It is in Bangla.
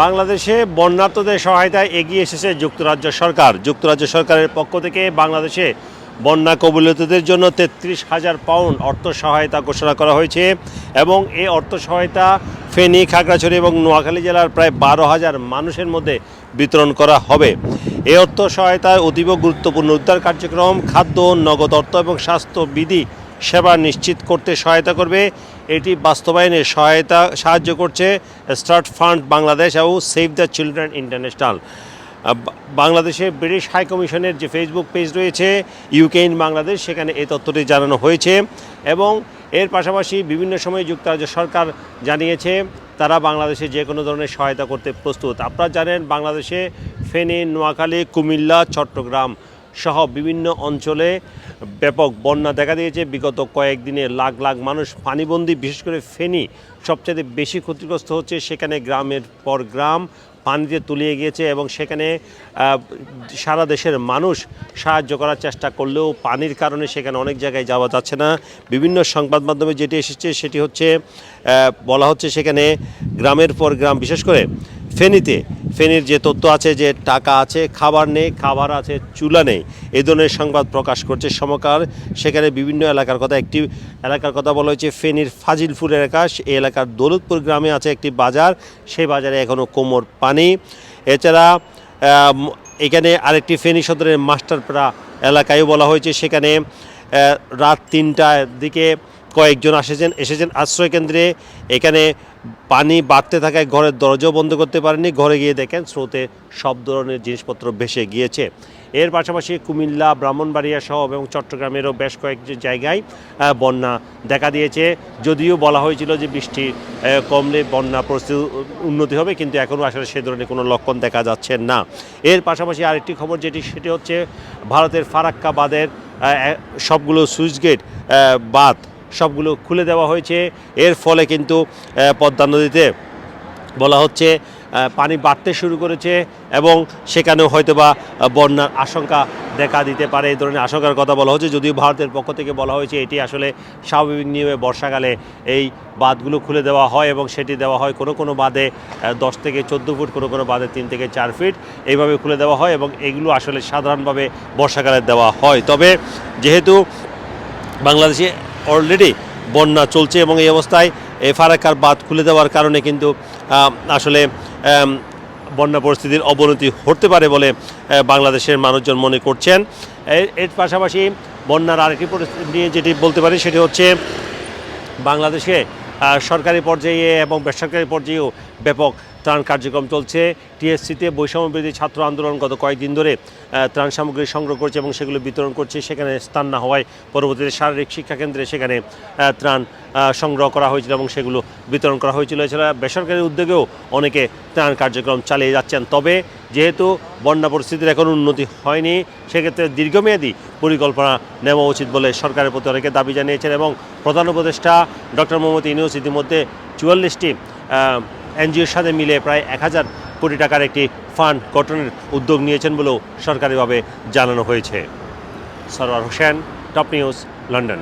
বাংলাদেশে বন্যার্তদের সহায়তায় এগিয়ে এসেছে যুক্তরাজ্য সরকার। যুক্তরাজ্য সরকারের পক্ষ থেকে বাংলাদেশে বন্যা কবলিতদের জন্য তেত্রিশ হাজার পাউন্ড অর্থ সহায়তা ঘোষণা করা হয়েছে এবং এই অর্থ সহায়তা ফেনী, খাগড়াছড়ি এবং নোয়াখালী জেলার প্রায় বারো হাজার মানুষের মধ্যে বিতরণ করা হবে। এই অর্থ সহায়তায় অতীব গুরুত্বপূর্ণ উদ্ধার কার্যক্রম, খাদ্য, নগদ অর্থ এবং স্বাস্থ্যবিধি সেবা নিশ্চিত করতে সহায়তা করবে। এটি বাস্তবায়নে সহায়তা সাহায্য করছে স্টার্ট ফান্ড বাংলাদেশ এবং সেভ দ্য চিলড্রেন ইন্টারন্যাশনাল। বাংলাদেশে ব্রিটিশ হাই কমিশনের যে ফেসবুক পেজ রয়েছে, ইউকে ইন বাংলাদেশ, সেখানে এই তথ্যটি জানানো হয়েছে এবং এর পাশাপাশি বিভিন্ন সময়ে যুক্তরাজ্য সরকার জানিয়েছে, তারা বাংলাদেশে যে কোনো ধরনের সহায়তা করতে প্রস্তুত। আপনারা জানেন, বাংলাদেশে ফেনী, নোয়াখালী, কুমিল্লা, চট্টগ্রাম সহ বিভিন্ন অঞ্চলে ব্যাপক বন্যা দেখা দিয়েছে। বিগত কয়েকদিনে লাখ লাখ মানুষ পানিবন্দী, বিশেষ করে ফেনী, সবচেয়ে বেশি ক্ষতিগ্রস্ত হচ্ছে সেখানে গ্রামের পর গ্রাম পানিতে তুলিয়ে গিয়েছে এবং সেখানে সারা দেশের মানুষ সাহায্য করার চেষ্টা করলেও পানির কারণে সেখানে অনেক জায়গায় যাওয়া যাচ্ছে না। বিভিন্ন সংবাদ মাধ্যমে যেটি এসেছে সেটি হচ্ছে বলা হচ্ছে সেখানে গ্রামের পর গ্রাম, বিশেষ করে ফেনীতে, ফেনীর যে তথ্য আছে যে টাকা আছে, খাবার নেই, খাবার আছে, চুলা নেই, এ ধরনের সংবাদ প্রকাশ করছে সমকাল। সেখানে বিভিন্ন এলাকার কথা, একটি এলাকার কথা বলা হয়েছে, ফেনীর ফাজিলপুর এলাকা এই এলাকার দৌলতপুর গ্রামে আছে একটি বাজার, সেই বাজারে এখনও কোমর পানি। এছাড়া এখানে আরেকটি ফেনী সদরের মাস্টারপাড়া এলাকায় বলা হয়েছে, সেখানে রাত তিনটার দিকে কয়েকজন এসেছেন এসেছেন আশ্রয় কেন্দ্রে। এখানে পানি বাড়তে থাকায় ঘরের দরজাও বন্ধ করতে পারেনি ঘরে গিয়ে দেখেন স্রোতে সব ধরনের জিনিসপত্র ভেসে গিয়েছে। এর পাশাপাশি কুমিল্লা, ব্রাহ্মণবাড়িয়া সহ এবং চট্টগ্রামেরও বেশ কয়েক জায়গায় বন্যা দেখা দিয়েছে। যদিও বলা হয়েছিল যে বৃষ্টি কমলে বন্যা পরিস্থিতি উন্নতি হবে, কিন্তু এখনও আসলে সে ধরনের কোনো লক্ষণ দেখা যাচ্ছে না। এর পাশাপাশি আরেকটি খবর যেটি, সেটি হচ্ছে ভারতের ফারাক্কা বাঁধের সবগুলো সুইচ গেট বাঁধ সবগুলো খুলে দেওয়া হয়েছে। এর ফলে কিন্তু পদ্মা নদীতে বলা হচ্ছে পানি বাড়তে শুরু করেছে এবং সেখানেও হয়তোবা বন্যার আশঙ্কা দেখা দিতে পারে। এই ধরনের আশঙ্কার কথা বলা হচ্ছে। যদিও ভারতের পক্ষ থেকে বলা হয়েছে, এটি আসলে স্বাভাবিক নিয়মে বর্ষাকালে এই বাঁধগুলো খুলে দেওয়া হয় এবং সেটি দেওয়া হয় কোনো কোনো বাঁধে দশ থেকে চোদ্দ ফুট, কোনো কোনো বাঁধে তিন থেকে চার ফিট। এইভাবে খুলে দেওয়া হয় এবং এগুলো আসলে সাধারণভাবে বর্ষাকালে দেওয়া হয়। তবে যেহেতু বাংলাদেশে অলরেডি বন্যা চলছে এবং এই অবস্থায় এই ফারাক্কার বাঁধ খুলে দেওয়ার কারণে কিন্তু আসলে বন্যা পরিস্থিতির অবনতি হতে পারে বলে বাংলাদেশের মানুষজন মনে করছেন। এর পাশাপাশি বন্যার আরেকটি পরিস্থিতি নিয়ে যেটি বলতে পারি সেটি হচ্ছে, বাংলাদেশে সরকারি পর্যায়ে এবং বেসরকারি পর্যায়েও ব্যাপক ত্রাণ কার্যক্রম চলছে। টিএসসিতে বৈষম্য বিরোধী ছাত্র আন্দোলন গত কয়েকদিন ধরে ত্রাণ সামগ্রী সংগ্রহ করছে এবং সেগুলো বিতরণ করছে। সেখানে স্থান না হওয়ায় পরবর্তীতে শারীরিক শিক্ষা কেন্দ্রে সেখানে ত্রাণ সংগ্রহ করা হয়েছিল এবং সেগুলো বিতরণ করা হয়েছিল। এছাড়া বেসরকারি উদ্যোগেও অনেকে ত্রাণ কার্যক্রম চালিয়ে যাচ্ছেন। তবে যেহেতু বন্যা পরিস্থিতির এখন উন্নতি হয়নি, সেক্ষেত্রে দীর্ঘমেয়াদী পরিকল্পনা নেওয়া উচিত বলে সরকারের প্রতি অনেকে দাবি জানিয়েছেন এবং প্রধান উপদেষ্টা ডক্টর মোহাম্মদ ইউনুস ইতিমধ্যে চুয়াল্লিশটি এনজিওর সাথে মিলে প্রায় এক হাজার কোটি টাকার একটি ফান্ড গঠনের উদ্যোগ নিয়েছেন বলেও সরকারিভাবে জানানো হয়েছে। Sarwar Hossain, Top News, London.